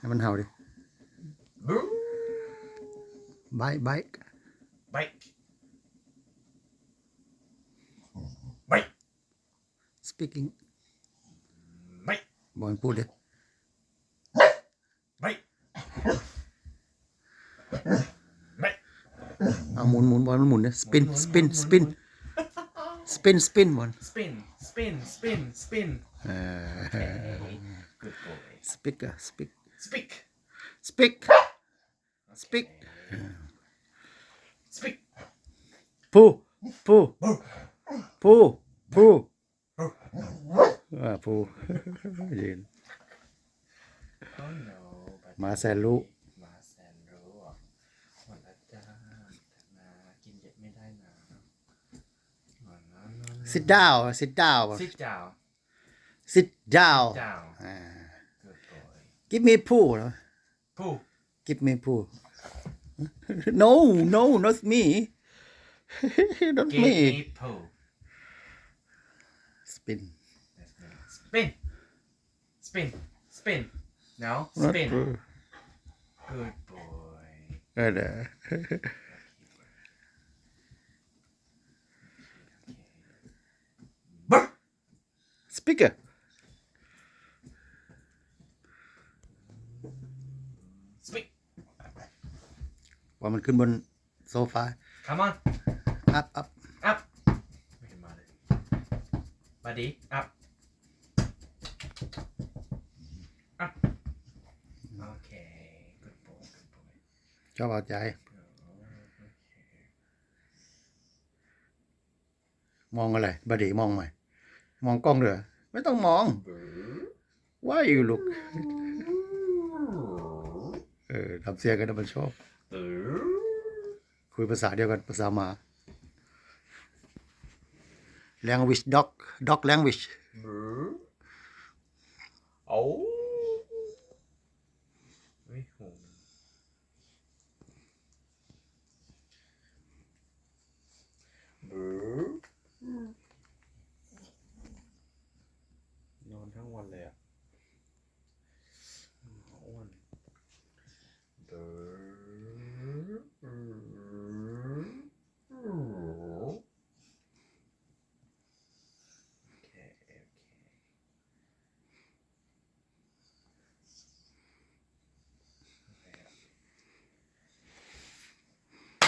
ให้มันเห่าดิ Boo. ไบไบ Bite. Bite. speaking Bite. บอกให้พูดดิ Bite. Bite. เอาหมุนหมุนบอลมันหมุนดิ spin spin spin spin spin บอล Spin, spin, spin, spin. เออ Okay. Good boy. speak อะ speak Speak. speak speak Speak. พูพูพูพูอ่าพูยืน Oh no. But หมาแสนรู้มาแสนรู้อะวันละจ้าแต่นากินเยอะไม่ได้นะวันนั้น sit down sit down ซิดจาว sit down จาวอ่า good boy Give me a pool. Pool. Give me a pool. no, no, not me. not Give me. me pool. Spin. Spin. Spin. Spin. No, Not spin. Pool. Good boy. Right there. Speaker. ว่ามันขึ้นบนโซฟา come on up up up ไม่เห็นมาเลยมาดี up up โอเค good boy good boy ชอบเอาใจ มองอะไรบดีมองไหมมองกล้องเด้อไม่ต้องมอง ว่าอยู่ลูก เออทำเสียงกันนะมันชอบ คุยภาษาเดียวกันภาษาหมา language dog dog language เอา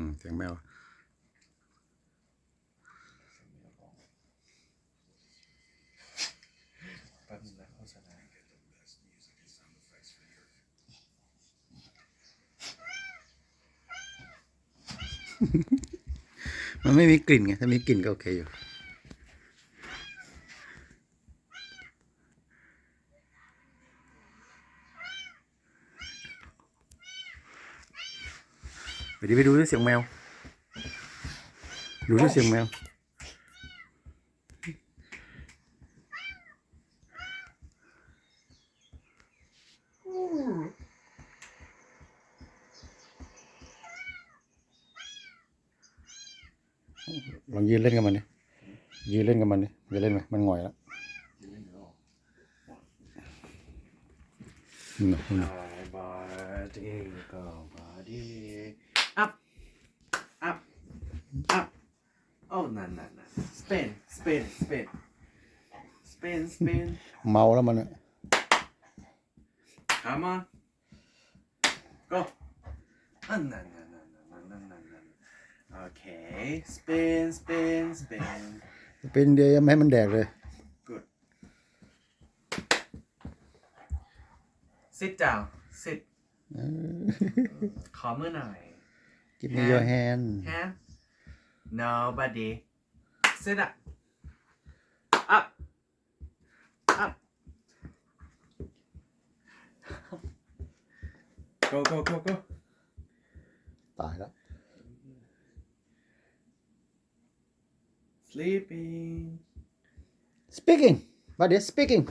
อืมเสียงแมวมันไม่มีกลิ่นไง ถ้ามีกลิ่นก็โอเคอยู่ ไปดิไปดูด้วยเสียงแมว ดูด้วยเสียงแมว ลองยืนเล่นกับมันดิยืนเล่นกับมันดิจะเล่นไหมมันหงอยแล้วอืมอืม บาดีก็บาดี โอ้นั่นนั่นนั่น spin spin spin spin spin เมาแล้วมันอะ come on go อันนั่นนั่นนั่นนั่นนั่นนั่นนั่นโอเค spin spin spin เป็นเดียวยังไม่ให้มันแดกเลย good sit down sit ขอมือหน่อย Give me your hand hand nobody sit up up up go go go go ตายแล้ว sleeping speaking buddy speaking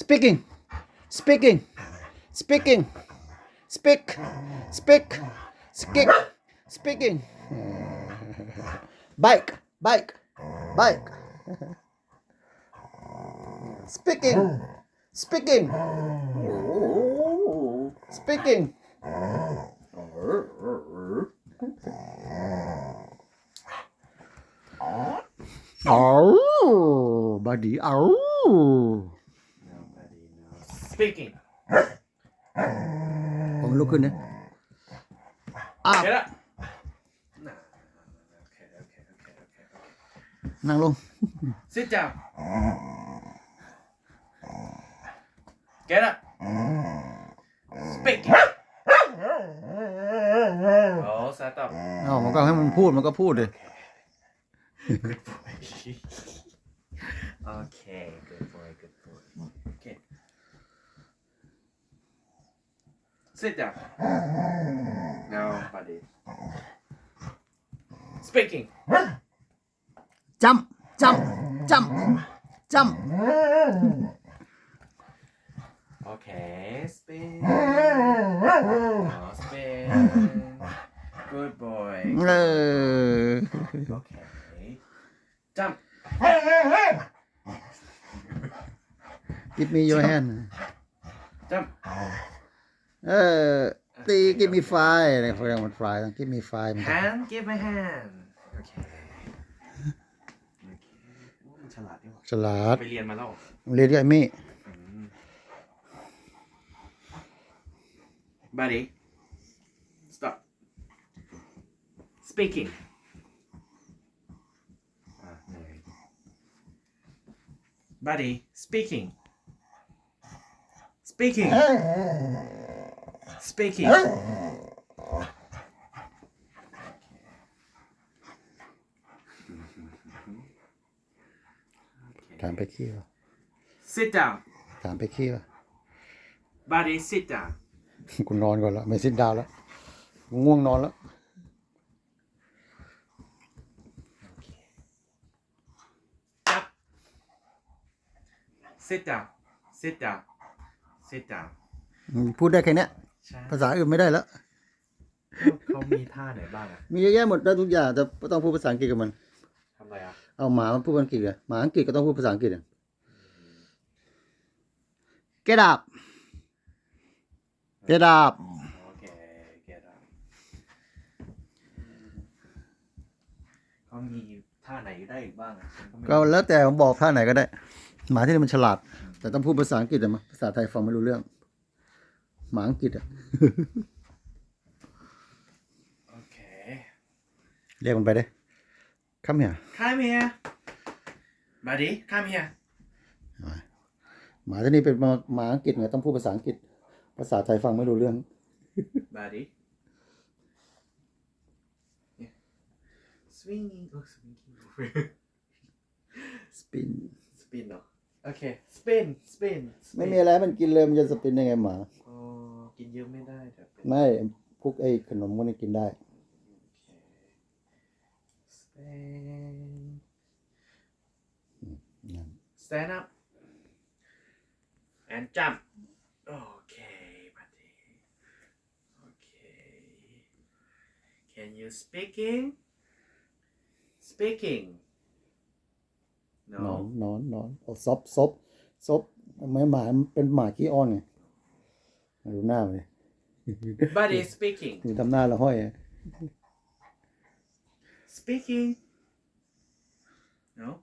speaking speaking speaking speak speak speak speaking bike, bike, bike. speaking, speaking, speaking. Oh, buddy. Oh. Nobody knows. Speaking. Oh, look in there. Eh? Up. Ah. Get up. นั่งลง sit down get up speaking oh shut up อ้าวมันก็ให้มันพูดมันก็พูดเลย Good boy. okay, good boy, good boy. Okay. Sit down. No, buddy. Speaking. jump jump jump jump okay spin. Oh, spin good boy. Ờ. Okay jump give me your hand. Jump uh, ờ, give me five. Give me five. Give me five. Hand, give me hand. ลาดดีว่ะฉลาด ไปเรียนมาแล้วเรียนกับไอ้มี่ Buddy. Stop. Speaking. อะเหนื่อย Buddy. Speaking. Speaking. Speaking. ถามไปขี้ป่ะ Sit down. ถามไปขี้ป่ะ Buddy, sit down. กูนอนก่อนแล้วไม่สิ้นดาวแล้วกูง่วงนอนแล้ว Up. Sit down. Sit down. Sit down. พูดได้แค่เนี้ย ใช่ภาษาอื่นไม่ได้แล้ว เขามีท่าไหนบ้างอะมีเยอะแยะหมดได้ทุกอย่างแต่ต้องพูดภาษาอังกฤษกับมันทำ ไรอะเอาหมามันพูดภาษาอังกฤษเลยหมาอังกฤษก็ต้องพูดภาษาอังกฤษอะ get up get up โอเค get up เขามีท่าไหนได้อีกบ้างอะฉันไม่ก็แล้วแต่ผมบอกท่าไหนก็ได้ หมาที่นี่มันฉลาด แต่ต้องพูดภาษาอังกฤษอะมาภาษาไทยฟังไม่รู้เรื่อง หมาอังกฤษอะโอเค เรียกมันไปได้ ข้ามเหีย come here buddy come here หมาที่นี่เป็นหมาหมาอังกฤษไงต้องพูดภาษาอังกฤษ ภาษาไทยฟังไม่รู้เรื่อง buddy Yeah. swinging oh swinging spin spin เหรอโอเค spin spin ไม่มีอะไรให้มันกินเลยมันจะสปินได้ไงหมา อ๋อ กินเยอะไม่ได้แต่เป็นไม่พวกไอ้ขนมพวกนี้กินได้ Stand. นั่น Stand up. And jump. Okay, buddy. Okay. Can you speaking? Speaking. นอน No. นอนนอนเอาซบซบซบไม่หมามันเป็นหมาขี้อ้อนไงมาดูหน้ามันเลย Buddy speaking. ดูทำหน้าละห้อย Speaking. No?